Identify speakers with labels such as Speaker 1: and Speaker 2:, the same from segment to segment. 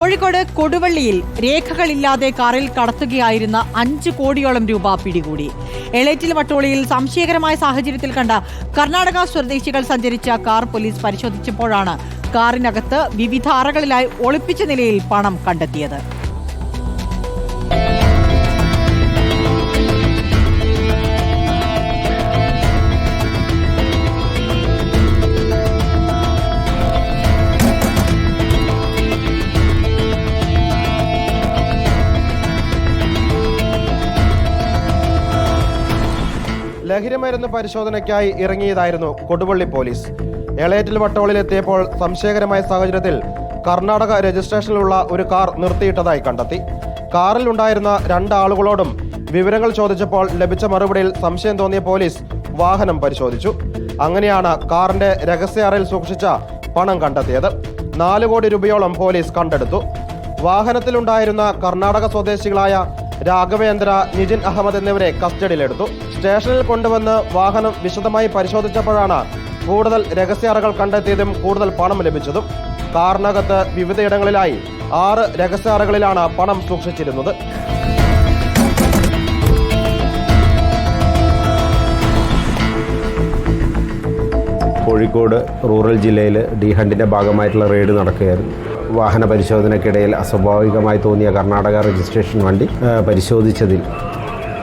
Speaker 1: കോഴിക്കോട് കൊടുവള്ളിയിൽ രേഖകളില്ലാതെ കാറിൽ കടത്തുകയായിരുന്ന അഞ്ച് കോടിയോളം രൂപ പിടികൂടി. എളേറ്റിൽ വട്ടോളിയിൽ സംശയകരമായ സാഹചര്യത്തിൽ കണ്ട കർണാടക സ്വദേശികൾ സഞ്ചരിച്ച കാർ പോലീസ് പരിശോധിച്ചപ്പോഴാണ് കാറിനകത്ത് വിവിധ അറകളിലായി ഒളിപ്പിച്ച നിലയിൽ പണം കണ്ടെത്തിയത്.
Speaker 2: ലഹരിമരുന്ന് പരിശോധനയ്ക്കായി ഇറങ്ങിയതായിരുന്നു കൊടുവള്ളി പോലീസ്. എളേറ്റിൽ വട്ടോളിലെത്തിയപ്പോൾ സംശയകരമായ സാഹചര്യത്തിൽ കർണാടക രജിസ്ട്രേഷനിലുള്ള ഒരു കാർ നിർത്തിയിട്ടതായി കണ്ടെത്തി. കാറിൽ ഉണ്ടായിരുന്ന രണ്ടാളുകളോടും വിവരങ്ങൾ ചോദിച്ചപ്പോൾ ലഭിച്ച മറുപടിയിൽ സംശയം തോന്നിയ പോലീസ് വാഹനം പരിശോധിച്ചു. അങ്ങനെയാണ് കാറിന്റെ രഹസ്യ അറയിൽ സൂക്ഷിച്ച പണം കണ്ടെത്തിയത്. നാല് കോടി രൂപയോളം പോലീസ് കണ്ടെടുത്തു. വാഹനത്തിലുണ്ടായിരുന്ന കർണാടക സ്വദേശികളായ രാഘവേന്ദ്ര നിതിൻ അഹമ്മദ് എന്നിവരെ കസ്റ്റഡിയിലെടുത്തു. സ്റ്റേഷനിൽ കൊണ്ടുവന്ന് വാഹനം വിശദമായി പരിശോധിച്ചപ്പോഴാണ് കൂടുതൽ രഹസ്യാറകൾ കണ്ടെത്തിയതും കൂടുതൽ പണം ലഭിച്ചതും. കാറിനകത്ത് വിവിധയിടങ്ങളിലായി ആറ് രഹസ്യാറകളിലാണ് പണം സൂക്ഷിച്ചിരുന്നത്.
Speaker 3: കോഴിക്കോട് റൂറൽ ജില്ലയിൽ ഡി ഹണ്ടിന്റെ ഭാഗമായിട്ടുള്ള റെയ്ഡ് നടക്കുകയായിരുന്നു. വാഹന പരിശോധനയ്ക്കിടയിൽ അസ്വാഭാവികമായി തോന്നിയ കർണാടക രജിസ്ട്രേഷൻ വണ്ടി പരിശോധിച്ചതിൽ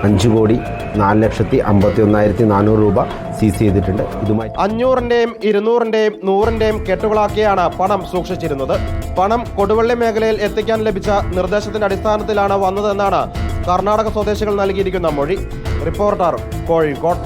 Speaker 3: അഞ്ച് കോടി നാല് ലക്ഷത്തി അമ്പത്തി ഒന്നായിരത്തി നാനൂറ് രൂപ സീസ് ചെയ്തിട്ടുണ്ട്. ഇതുമായി
Speaker 2: അഞ്ഞൂറിന്റെയും ഇരുന്നൂറിന്റെയും നൂറിന്റെയും കെട്ടുകളാക്കിയാണ് പണം സൂക്ഷിച്ചിരുന്നത്. പണം കൊടുവള്ളി മേഖലയിൽ എത്തിക്കാൻ ലഭിച്ച നിർദ്ദേശത്തിന്റെ അടിസ്ഥാനത്തിലാണ് വന്നതെന്നാണ് കർണാടക സ്വദേശികൾ നൽകിയിരിക്കുന്ന മൊഴി. റിപ്പോർട്ടർ കോഴിക്കോട്.